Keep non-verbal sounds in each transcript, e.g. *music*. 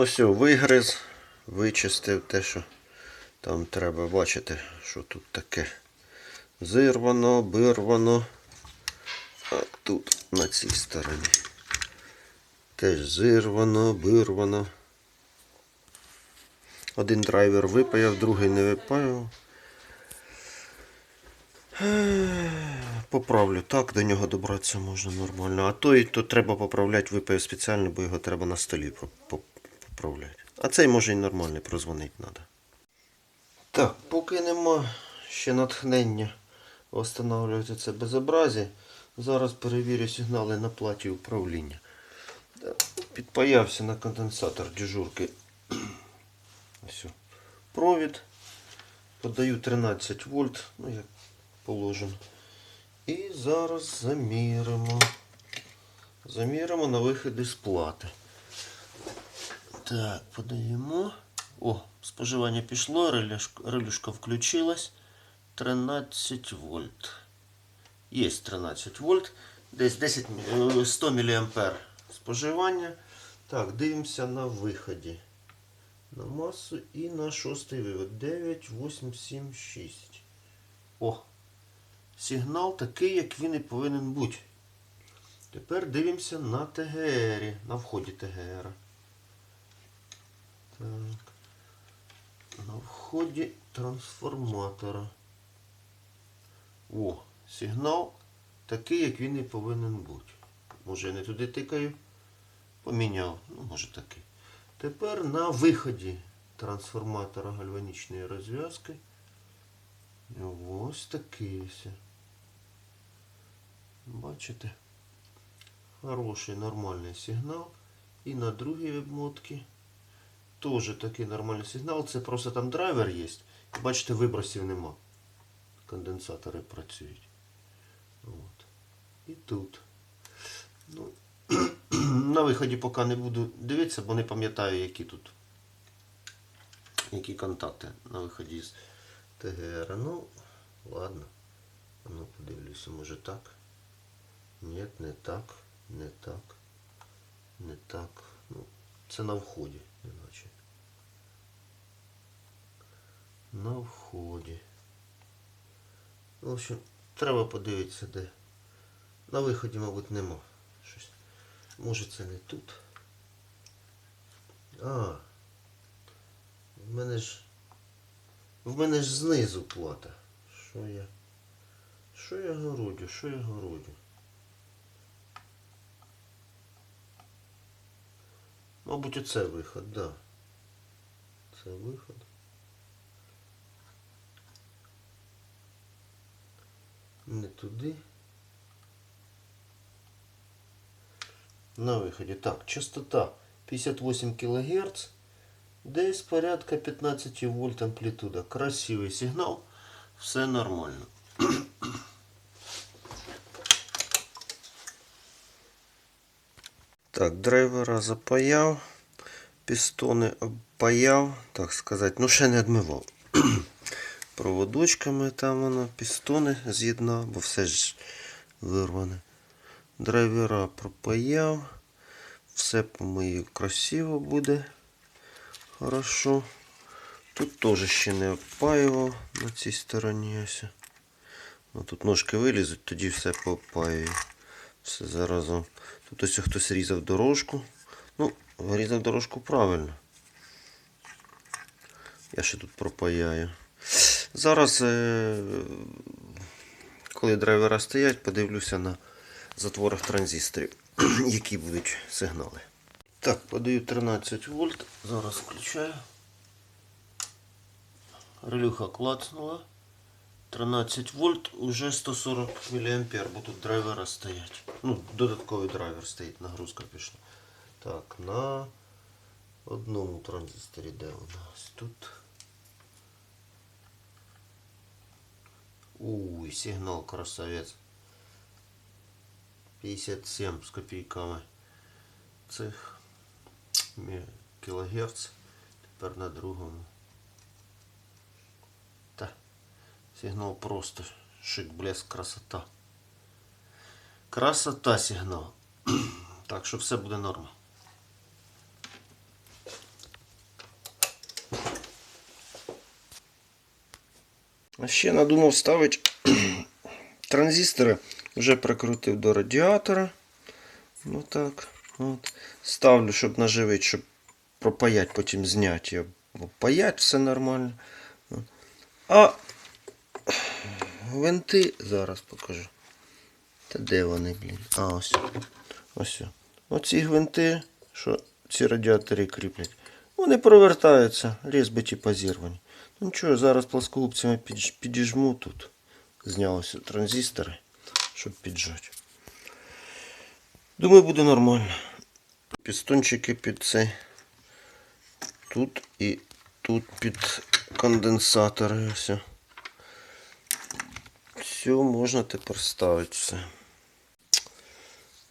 ось вигриз, вичистив те, що там треба бачити, що тут таке. Зирвано, бирвано. А тут на цій стороні. Теж зирвано, бирвано. Один драйвер випаяв, другий не випаяв. Поправлю так, до нього добратися можна нормально. А той то треба поправляти, випаяв спеціально, бо його треба на столі по- А цей може і нормальний, прозвонити треба. Так, поки нема ще натхнення встановлювати це безобразі, зараз перевірю сигнали на платі управління. Підпаявся на конденсатор дежурки. *clears throat* Ось. Провід. Подаю 13 вольт, ну як положено. І зараз заміримо. Заміримо на виходи з плати. Так, подаємо. О, споживання пішло, релюшка включилась. 13 вольт. Є 13 вольт. Десь 10, е, 100 мА споживання. Так, дивимося на виході. На масу і на шостий вивод. 9, 8, 7, 6. О! Сигнал такий, як він і повинен бути. Тепер дивимося на ТГР, на вході ТГР. Так. На вході трансформатора. О, сигнал такий, як він і повинен бути. Може я не туди тикаю? Поміняв. Ну, може такий. Тепер на виході трансформатора гальванічної розв'язки. Ось такий. Бачите? Хороший нормальний сигнал. І на другій обмотці теж такий нормальний сигнал. Це просто там драйвер є. Бачите, вибросів нема. Конденсатори працюють. От. І тут. Ну, *clears throat* на виході поки не буду дивитися, бо не пам'ятаю, які тут які контакти на виході з ТГР. Ну, ладно. Ну, подивлюся, може так. Ні, не так, не так, не так. Ну, це на вході, іначе. На вході. В общем, треба подивитися, де. На виході, мабуть, нема. Щось. Може це не тут. А. В мене ж. В мене ж знизу плата. Що я? Що я городю? Що я городю? Мабуть, оце виход, да. Це виход. Не туди. На виході. Так, частота 58 кГц. Десь порядка 15 вольт амплітуда. Красивий сигнал. Все нормально. *clears throat* Так, драйвера запаяв, пістони обпаяв, так сказати, ну ще не одмивав. *clears throat* Проводочками там воно, пістони з'єднав, бо все ж вирване. Драйвера пропаяв. Все помию красиво буде. Хорошо. Тут теж ще не обпаював на цій стороні. Ось. Ну, тут ножки вилізуть, тоді все поопаюю. Все заразом. Тут ось хтось різав дорожку. Ну, різав дорожку правильно. Я ще тут пропаяю. Зараз, е, коли драйвера стоять, подивлюся на затворах транзисторів, *clears throat* які будуть сигнали. Так, подаю 13 вольт. Зараз включаю. Релюха клацнула. 13 вольт, уже 140 мА, бо тут драйвера стоять. Ну, додатковий драйвер стоїть, нагрузка пішла. Так, на одному транзисторі де у нас тут. Уй, сигнал красавець. 57 з копійками цих кілогерц. Тепер на другому. Та. Сигнал просто шик, блеск, красота. Красота сигнал. *clears throat* Так що все буде норма. А ще надумав ставити *clears throat* транзистори. Вже прикрутив до радіатора. Ну так. От. Ставлю, щоб наживити, щоб пропаять, потім зняти. Ну, Паять все нормально. А винти зараз покажу. Та де вони, блін? А, ось. Ось. Оці гвинти, що ці радіатори кріплять, вони провертаються, різьби позірвані. Ну нічого, зараз плоскогубцями підіжму тут. Знялися транзистори, щоб піджати. Думаю, буде нормально. Пістончики під цей. Тут і тут під конденсатори. Все. Все, можна тепер ставити все.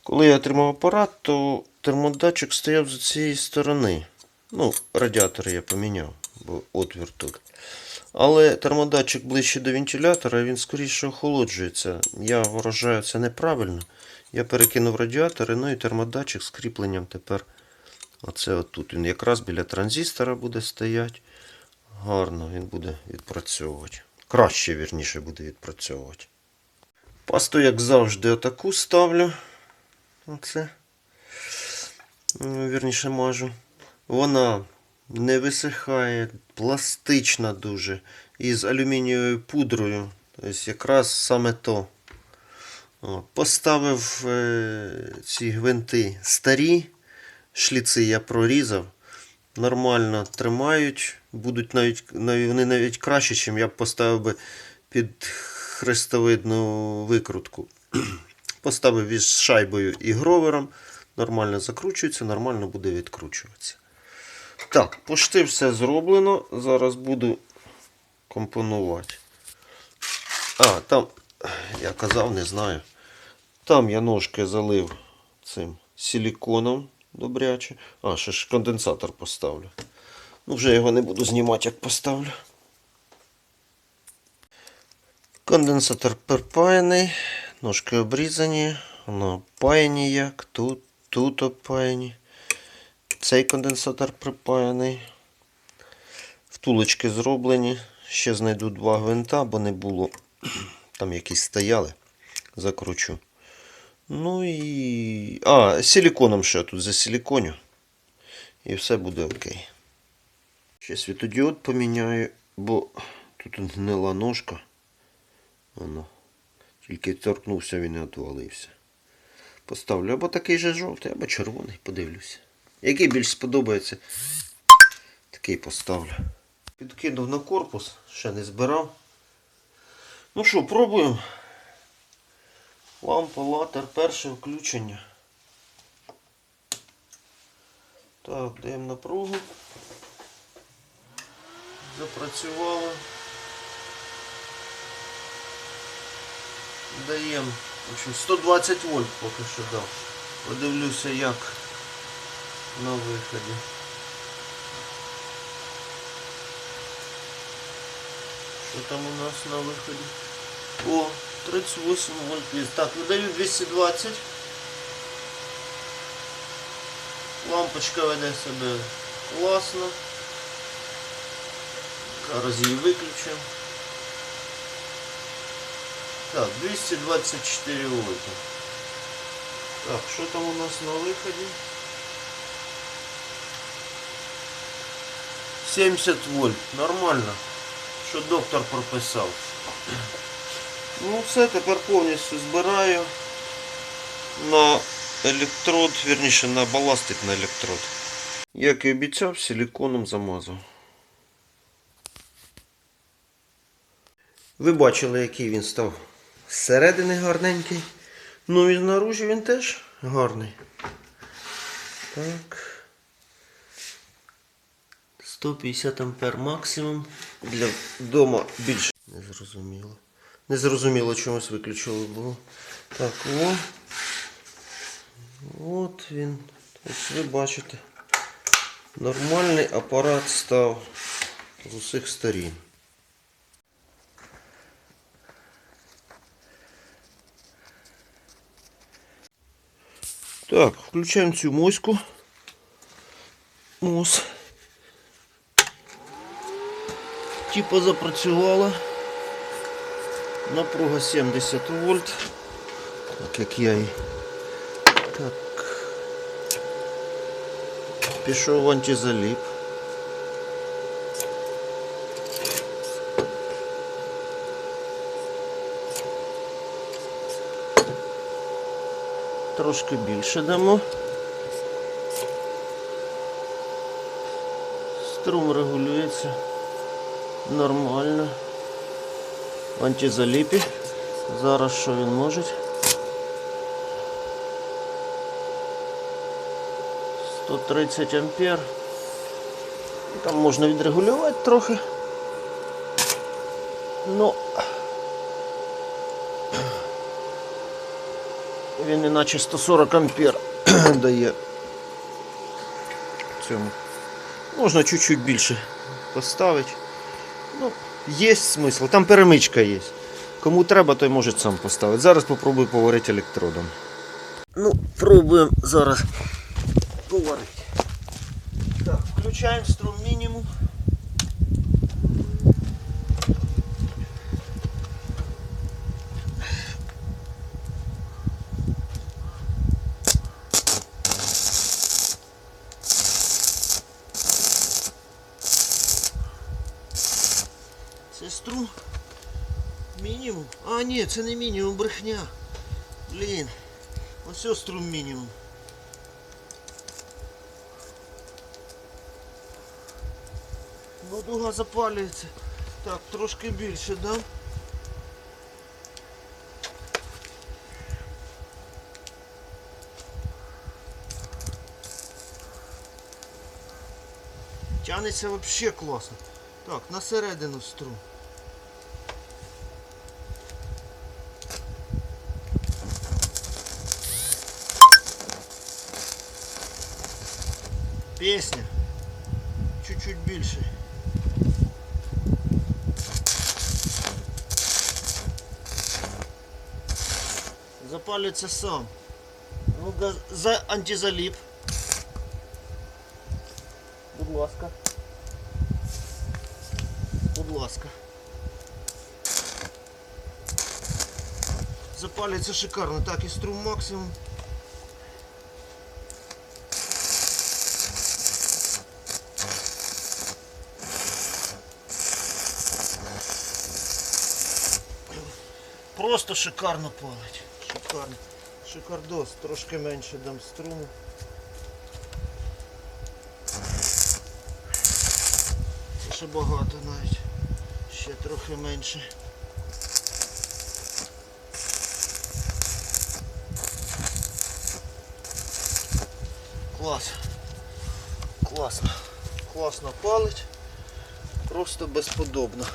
Коли я отримав апарат, то термодатчик стояв з цієї сторони. Ну, радіатор я поміняв, бо отвір тут. Але термодатчик ближче до вентилятора, він скоріше охолоджується. Я вважаю це неправильно. Я перекинув радіатори, ну і термодатчик з кріпленням тепер. Оце отут. Він якраз біля транзистора буде стояти. Гарно він буде відпрацьовувати. Краще, вірніше, буде відпрацьовувати. Пасту, як завжди, отаку ставлю. Оце. Ну, Вірніше мажу. Вона не висихає, пластична дуже. І з алюмінієвою пудрою. Тобто якраз саме то. Поставив е, ці гвинти старі. Шліци я прорізав. Нормально тримають. Будуть навіть, навіть вони навіть краще, ніж я б поставив би під хрестовидну викрутку. *clears throat* Поставив із шайбою і гровером. Нормально закручується, нормально буде відкручуватися. Так, пошти все зроблено. Зараз буду компонувати. А, там, я казав, не знаю. Там я ножки залив цим силіконом добряче. А, ще ж конденсатор поставлю. Ну, вже його не буду знімати, як поставлю. Конденсатор перпаяний, ножки обрізані, воно опаяні як, тут, тут опаяні. Цей конденсатор припаяний. Втулочки зроблені. Ще знайду два гвинта, бо не було. *clears throat* Там якісь стояли. Закручу. Ну і. А, силіконом ще тут засиліконю. І все буде окей. Ще світодіод поміняю, бо тут гнила ножка. Воно. Тільки торкнувся, він і отвалився. Поставлю або такий же жовтий, або червоний, подивлюся. Який більш сподобається, такий поставлю. Підкинув на корпус, ще не збирав. Ну що, пробуємо. Лампа, латер, перше включення. Так, даємо напругу. Запрацювало. Даємо. В общем, 120 вольт поки що дав. Подивлюся як на виході. Що там у нас на виході? О, 38 вольт є. Так, видаю 220. Лампочка веде себе класно. Зараз її виключимо. Так, 224 вольта. Так, що там у нас на виході? 70 вольт. Нормально. Що доктор прописав. Ну все, тепер повністю збираю на електрод, вірніше на баластик на електрод. Як і обіцяв, силіконом замазав. Ви бачили, який він став зсередини гарненький. Ну і знаружі він теж гарний. Так. 150 ампер максимум. Для вдома більше. Не зрозуміло. Не зрозуміло, чомусь виключили було. Так, о. От він. Ось ви бачите. Нормальний апарат став з усіх сторін. Так, включаємо цю моську. Ось. Типа запрацювала. Напруга 70 вольт. Так як я і. Так. Пішов в антизаліп. Трошки більше дамо. Струм регулюється нормально. Антизаліпі. Зараз що він може? 130 ампер. Там можна відрегулювати трохи. Ну він іначе 140 ампер *clears throat* дає. Цьому. Можна чуть-чуть більше поставити. Ну, є смисл. Там перемичка є. Кому треба, той може сам поставити. Зараз попробую поварити електродом. Ну, пробуємо зараз поварити. Так, включаємо струм мінімум. Це струм мінімум. А, ні, це не мінімум, брехня. Блін. Ось струм мінімум. Ну, дуга запалюється. Так, трошки більше, да? Тянеться вообще класно. Так, на середину струм. Песня. Чуть-чуть більше. Запалюється сам. Ну, за антизаліп. Будь ласка. Будь ласка. Запалюється шикарно. Так, і струм максимум. Просто шикарно палить. Шикарно. Шикардос. Трошки менше дам струму. Це ще багато навіть. Ще трохи менше. Клас. Класно. Класно палить. Просто безподобно.